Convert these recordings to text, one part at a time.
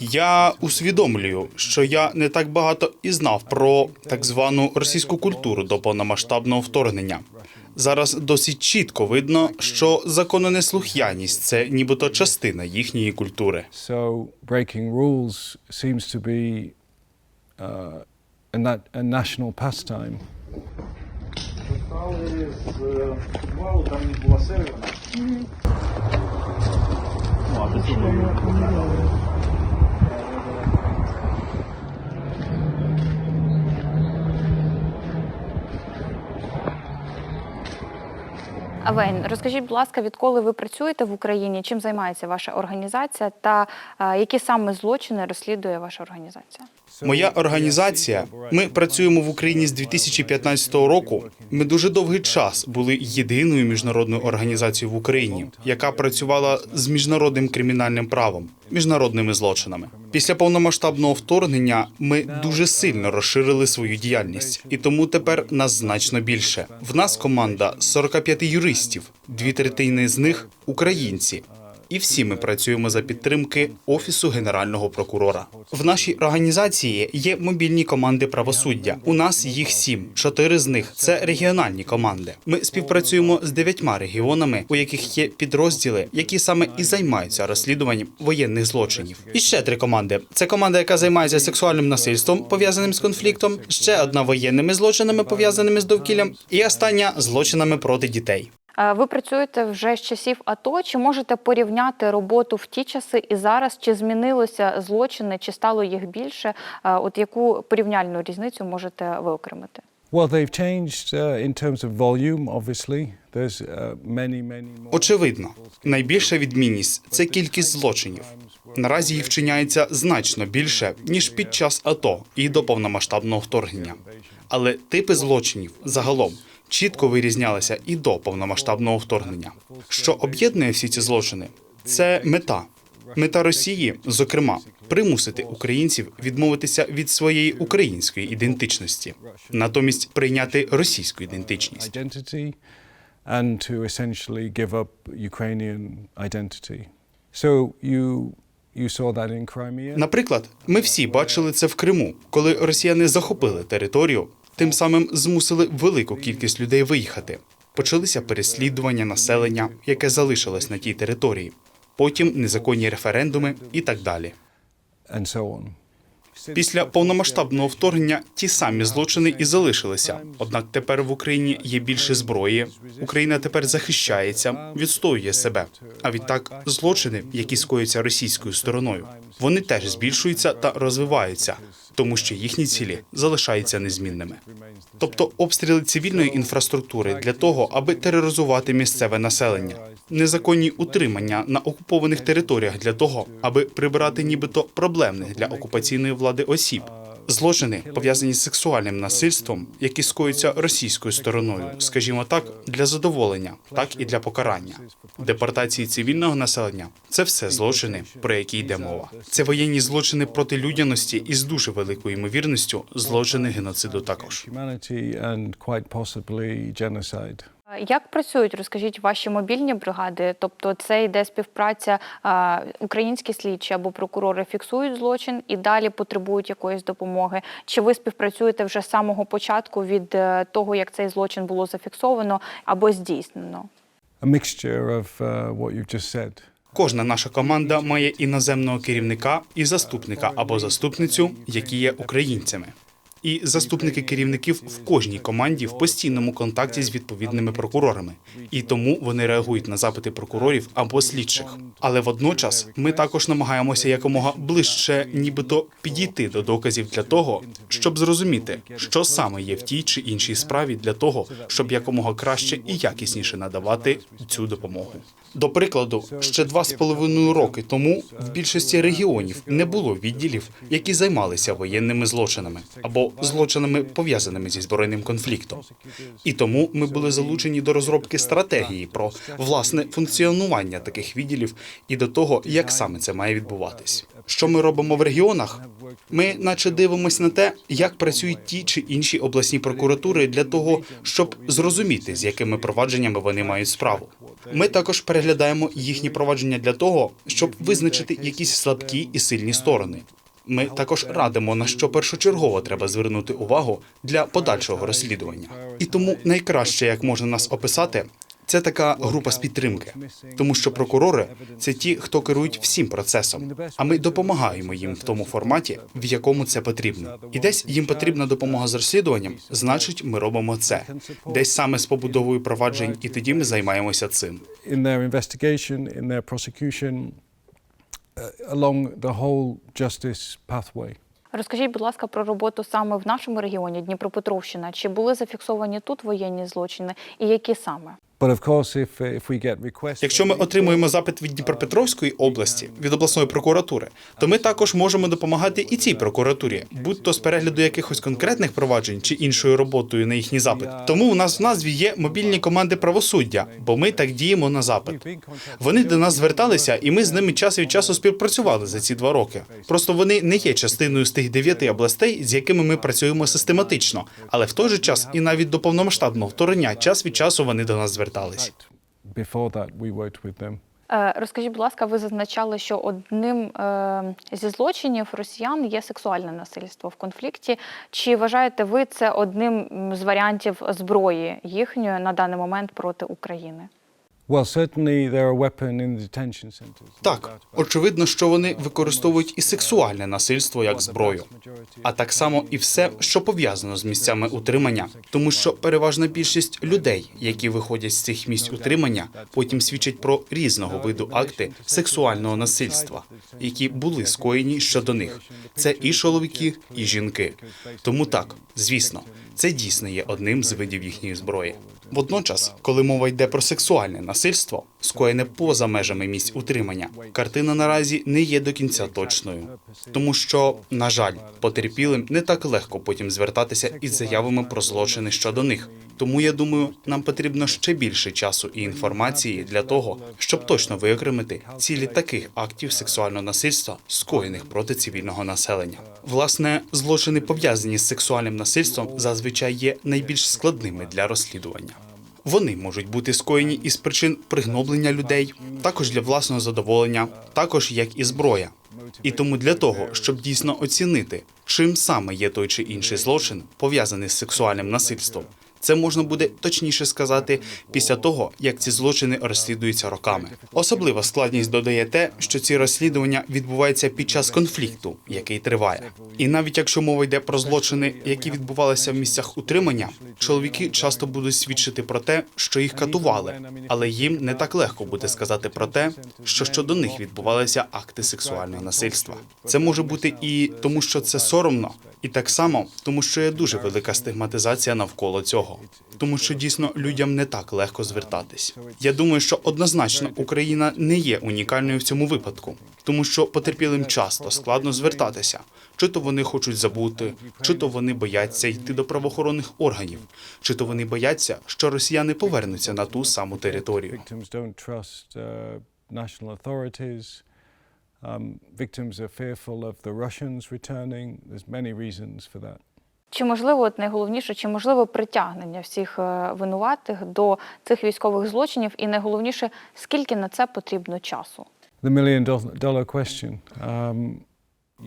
Я усвідомлюю, що я не так багато і знав про так звану російську культуру до повномасштабного вторгнення. Зараз досить чітко видно, що закононеслухняність це нібито частина їхньої культури. So breaking rules seems to be uh, a national pastime. Стали з валу, там не була сервера. Ну, а до цього Авень, розкажіть, будь ласка, відколи ви працюєте в Україні? Чим займається ваша організація та е, які саме злочини розслідує ваша організація? Моя організація. Ми працюємо в Україні з 2015 року. Ми дуже довгий час були єдиною міжнародною організацією в Україні, яка працювала з міжнародним кримінальним правом, міжнародними злочинами. Після повномасштабного вторгнення ми дуже сильно розширили свою діяльність, і тому тепер нас значно більше. В нас команда з 45 юристів, дві третини з них українці. І всі ми працюємо за підтримки офісу генерального прокурора. В нашій організації є мобільні команди правосуддя. У нас їх сім. Чотири з них це регіональні команди. Ми співпрацюємо з дев'ятьма регіонами, у яких є підрозділи, які саме і займаються розслідуванням воєнних злочинів. І ще три команди: це команда, яка займається сексуальним насильством, пов'язаним з конфліктом. Ще одна воєнними злочинами, пов'язаними з довкіллям, і остання злочинами проти дітей. Е, Ви працюєте вже з часів АТО. Чи можете порівняти роботу в ті часи і зараз? Чи змінилося злочини, чи стало їх більше? Е, От яку порівняльну різницю можете виокремити? Well, they've changed uh, in terms of volume, obviously. There's uh, many, many more. Очевидно, найбільша відмінність це кількість злочинів. Наразі їх вчиняється значно більше ніж під час АТО і до повномасштабного вторгнення. Але типи злочинів загалом чітко вирізнялися і до повномасштабного вторгнення. Що об'єднує всі ці злочини? Це мета. Мета Росії, зокрема, примусити українців відмовитися від своєї української ідентичності, натомість прийняти російську ідентичність. and to essentially give up Ukrainian identity. So you. Наприклад, ми всі бачили це в Криму, коли росіяни захопили територію, тим самим змусили велику кількість людей виїхати. Почалися переслідування населення, яке залишилось на тій території, потім незаконні референдуми і так далі. Після повномасштабного вторгнення ті самі злочини і залишилися. Однак тепер в Україні є більше зброї. Україна тепер захищається, відстоює себе. А відтак злочини, які скоюються російською стороною, вони теж збільшуються та розвиваються, тому що їхні цілі залишаються незмінними. Тобто обстріли цивільної інфраструктури для того, аби тероризувати місцеве населення, незаконні утримання на окупованих територіях для того, аби прибирати нібито проблемних для окупаційної влади осіб. Злочини пов'язані з сексуальним насильством, які скоюються російською стороною, скажімо так, для задоволення, так і для покарання. Депортації цивільного населення це все злочини, про які йде мова. Це воєнні злочини проти людяності і з дуже великою ймовірністю злочини геноциду також. Як працюють, розкажіть ваші мобільні бригади? Тобто, це йде співпраця українські слідчі або прокурори фіксують злочин і далі потребують якоїсь допомоги. Чи ви співпрацюєте вже з самого початку від е, того, як цей злочин було зафіксовано або здійснено? Uh. Кожна наша команда має іноземного керівника і заступника або заступницю, які є українцями. І заступники керівників в кожній команді в постійному контакті з відповідними прокурорами, і тому вони реагують на запити прокурорів або слідчих. Але водночас ми також намагаємося якомога ближче, нібито підійти до доказів для того, щоб зрозуміти, що саме є в тій чи іншій справі, для того, щоб якомога краще і якісніше надавати цю допомогу. До прикладу, ще два з половиною роки тому в більшості регіонів не було відділів, які займалися воєнними злочинами або злочинами пов'язаними зі збройним конфліктом. І тому ми були залучені до розробки стратегії про власне функціонування таких відділів і до того, як саме це має відбуватись. Що ми робимо в регіонах? Ми, наче дивимося на те, як працюють ті чи інші обласні прокуратури для того, щоб зрозуміти, з якими провадженнями вони мають справу. Ми також переглядаємо їхні провадження для того, щоб визначити якісь слабкі і сильні сторони. Ми також радимо, на що першочергово треба звернути увагу для подальшого розслідування. І тому найкраще, як можна нас описати, це така група з підтримки, тому що прокурори це ті, хто керують всім процесом. А ми допомагаємо їм в тому форматі, в якому це потрібно. І десь їм потрібна допомога з розслідуванням, значить, ми робимо це. Десь саме з побудовою проваджень, і тоді ми займаємося цим. Along the whole justice pathway. Розкажіть, будь ласка, про роботу саме в нашому регіоні Дніпропетровщина. Чи були зафіксовані тут воєнні злочини, і які саме? Uh, Якщо ми отримуємо запит від Дніпропетровської області від обласної прокуратури, то ми також можемо допомагати і цій прокуратурі, будь то з перегляду якихось конкретних проваджень чи іншою роботою на їхній запит. Тому у нас в назві є мобільні команди правосуддя, бо ми так діємо на запит. Вони до нас зверталися, і ми з ними час від часу співпрацювали за ці два роки. Просто вони не є частиною з тих дев'яти областей, з якими ми працюємо систематично, але в той же час і навіть до повномасштабного вторгнення час від часу вони до нас звертались. Е, Розкажіть, будь ласка, ви зазначали, що одним е, зі злочинів росіян є сексуальне насильство в конфлікті. Чи вважаєте ви це одним з варіантів зброї їхньої на даний момент проти України? Так, очевидно, що вони використовують і сексуальне насильство як зброю, а так само і все, що пов'язано з місцями утримання, тому що переважна більшість людей, які виходять з цих місць утримання, потім свідчать про різного виду акти сексуального насильства, які були скоєні щодо них. Це і чоловіки, і жінки. Тому так, звісно, це дійсно є одним з видів їхньої зброї. Водночас, коли мова йде про сексуальне насильство, скоєне поза межами місць утримання, картина наразі не є до кінця точною, тому що, на жаль, потерпілим не так легко потім звертатися із заявами про злочини щодо них. Тому я думаю, нам потрібно ще більше часу і інформації для того, щоб точно виокремити цілі таких актів сексуального насильства, скоєних проти цивільного населення. Власне, злочини пов'язані з сексуальним насильством зазвичай є найбільш складними для розслідування. Вони можуть бути скоєні із причин пригноблення людей, також для власного задоволення, також як і зброя. І тому для того, щоб дійсно оцінити, чим саме є той чи інший злочин, пов'язаний з сексуальним насильством, це можна буде точніше сказати після того, як ці злочини розслідуються роками. Особлива складність додає те, що ці розслідування відбуваються під час конфлікту, який триває. І навіть якщо мова йде про злочини, які відбувалися в місцях утримання, чоловіки часто будуть свідчити про те, що їх катували, але їм не так легко буде сказати про те, що щодо них відбувалися акти сексуального насильства. Це може бути і тому, що це соромно, і так само тому, що є дуже велика стигматизація навколо цього. Тому що дійсно людям не так легко звертатись. Я думаю, що однозначно Україна не є унікальною в цьому випадку, тому що потерпілим часто складно звертатися. Чи то вони хочуть забути, чи то вони бояться йти до правоохоронних органів, чи то вони бояться, що росіяни повернуться на ту саму територію. Um, victims are fearful of the Russians returning. There's many reasons for that. Чи можливо, от найголовніше, чи можливо притягнення всіх е, винуватих до цих військових злочинів? І найголовніше, скільки на це потрібно часу? The million doll- dollar question. Um,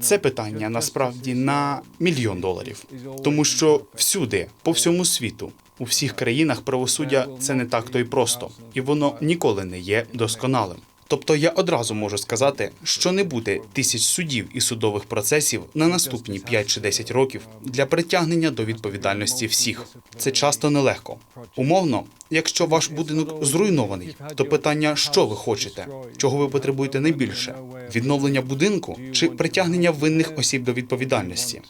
Це питання насправді на мільйон доларів, тому що всюди, по всьому світу, у всіх країнах правосуддя це не так то й просто, і воно ніколи не є досконалим. Тобто я одразу можу сказати, що не буде тисяч судів і судових процесів на наступні 5 чи 10 років для притягнення до відповідальності всіх. Це часто нелегко. Умовно, якщо ваш будинок зруйнований, то питання, що ви хочете, чого ви потребуєте найбільше: відновлення будинку чи притягнення винних осіб до відповідальності.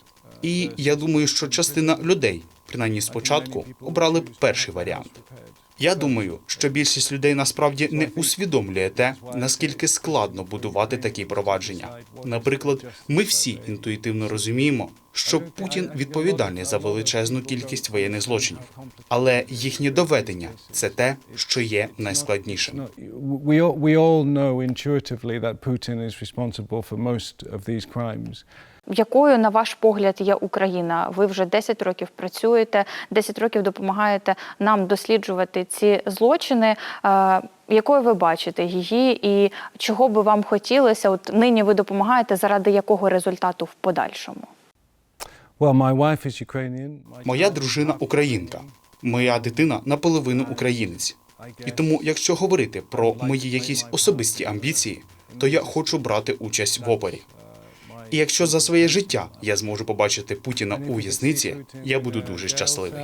І я думаю, що частина людей, принаймні спочатку, обрали б перший варіант. Я думаю, що більшість людей насправді не усвідомлює те, наскільки складно будувати такі провадження. Наприклад, ми всі інтуїтивно розуміємо, що Путін відповідальний за величезну кількість воєнних злочинів, але їхнє доведення це те, що є найскладнішим. all, we all know intuitively that Putin is responsible for most of these crimes. Якою, на ваш погляд, є Україна? Ви вже 10 років працюєте, 10 років допомагаєте нам досліджувати ці злочини. Е, Якою ви бачите її, і чого би вам хотілося? От нині ви допомагаєте, заради якого результату в подальшому? Моя дружина українка, моя дитина наполовину українець. І тому, якщо говорити про мої якісь особисті амбіції, то я хочу брати участь в опорі. І якщо за своє життя я зможу побачити Путіна у в'язниці, я буду дуже щасливий.